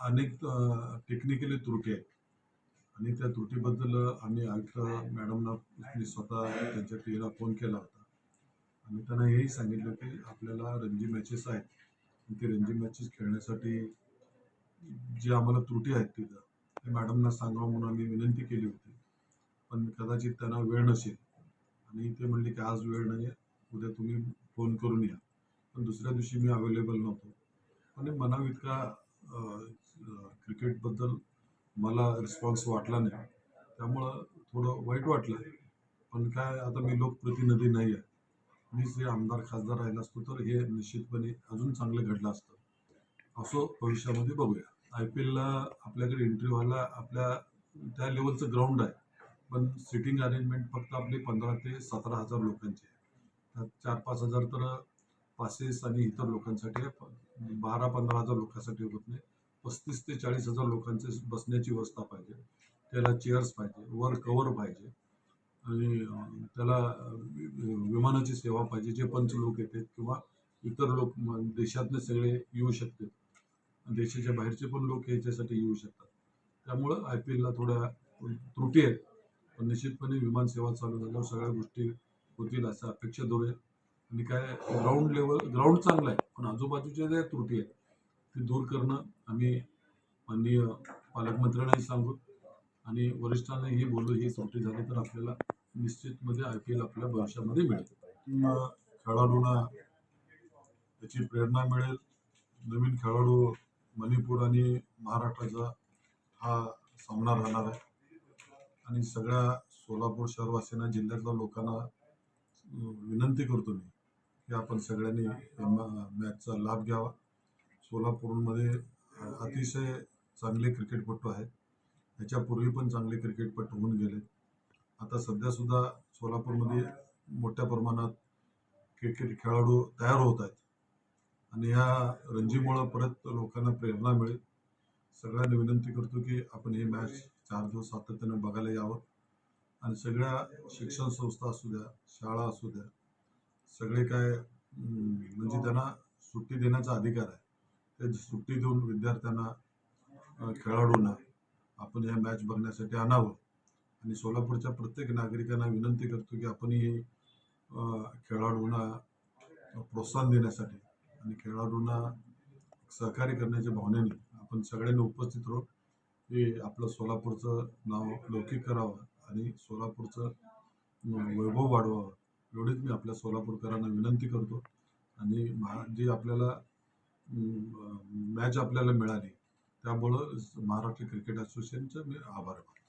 अनेक टेक्निकली त्रुटी आहेत. आणि त्या त्रुटीबद्दल आम्ही आयुक्त मॅडमना मी स्वतः त्यांच्या टीला फोन केला होता. आणि त्यांना हेही सांगितलं की आपल्याला रणजी मॅचेस आहेत. ते रणजी मॅचेस खेळण्यासाठी जी आम्हाला त्रुटी आहेत तिथं ते मॅडमना सांगावं म्हणून आम्ही विनंती केली होती. पण कदाचित त्यांना वेळ नसेल. आणि ते म्हणले की आज वेळ नाही आहे उद्या तुम्ही फोन करून या. पण दुसऱ्या दिवशी मी अवेलेबल नव्हतो. आणि मनाव इतका क्रिकेटबद्दल मला रिस्पॉन्स वाटला नाही. त्यामुळं थोडं वाईट वाटलं. पण काय आता मी लोकप्रतिनिधी नाही आहे. मीच जे आमदार खासदार राहिला असतो तर हे निश्चितपणे अजून चांगलं घडलं असतं. असो भविष्यामध्ये बघूया. आय पी एलला आपल्याकडे एंट्री व्हायला आपल्या त्या लेवलचं ग्राउंड आहे. पण सिटिंग अरेंजमेंट फक्त आपली पंधरा ते सतरा हजार लोकांची आहे. त्यात चार पाच हजार तर पासेस आणि इतर लोकांसाठी आहे. बारा पंधरा हजार लोकांसाठी होत नाही. पस्तीस ते चाळीस हजार लोकांचे बसण्याची व्यवस्था पाहिजे. त्याला चेअर्स पाहिजे वर कवर पाहिजे. आणि त्याला विमानाची सेवा पाहिजे जे पंच लोक येतात किंवा इतर लोक देशातले सगळे येऊ शकतात. देशाच्या बाहेरचे पण लोक याच्यासाठी येऊ शकतात. त्यामुळं आय पी एलला थोड्या त्रुटी आहेत. पण निश्चितपणे विमान सेवा चालू झाल्यावर सगळ्या गोष्टी होतील असं अपेक्षा धरूया. आणि काय ग्राउंड लेवल ग्राउंड चांगलं आहे. पण आजूबाजूच्या ज्या त्रुटी आहेत ती दूर करणं आम्ही माननीय पालकमंत्र्यांनाही सांगू आणि वरिष्ठांनाही बोलू ही सोपी झाली तर आपल्याला निश्चितमध्ये आय पी एल आपल्या भविष्यामध्ये मिळेल. खेळाडूंना त्याची प्रेरणा मिळेल. नवीन खेळाडू मणिपूर आणि महाराष्ट्राचा हा सामना राहणार आहे. आणि सगळ्या सोलापूर शहरवासींना जिल्ह्यातल्या लोकांना विनंती करतो मी की आपण सगळ्यांनी या मॅचचा लाभ घ्यावा. सोलापूरमध्ये अतिशय चांगले क्रिकेटपटू आहेत. ह्याच्यापूर्वी पण चांगले क्रिकेटपटू होऊन गेले. आता सध्यासुद्धा सोलापूरमध्ये मोठ्या प्रमाणात क्रिकेट खेळाडू तयार होत आहेत. आणि ह्या रणजीमुळं परत लोकांना प्रेरणा मिळेल. सगळ्यांना विनंती करतो की आपण हे मॅच चार दिवस सातत्यानं बघायला यावं. आणि सगळ्या शिक्षण संस्था असू द्या शाळा असू द्या सगळे काय म्हणजे त्यांना सुट्टी देण्याचा अधिकार आहे. ते सुट्टी देऊन विद्यार्थ्यांना खेळाडूंना आपण या मॅच बघण्यासाठी आणावं. आणि सोलापूरच्या प्रत्येक नागरिकांना विनंती करतो की आपण ही खेळाडूंना प्रोत्साहन देण्यासाठी आणि खेळाडूंना सहकार्य करण्याच्या भावनेने आपण सगळ्यांनी उपस्थित राहू. हे आपलं सोलापूरचं नाव लौकिक करावं आणि सोलापूरचं वैभव वाढवावं. एवढीच मी आपल्या सोलापूरकरांना विनंती करतो. आणि महा जी आपल्याला मॅच आपल्याला मिळाली. त्यामुळं महाराष्ट्र क्रिकेट असोसिएशनचं मी आभार मानतो.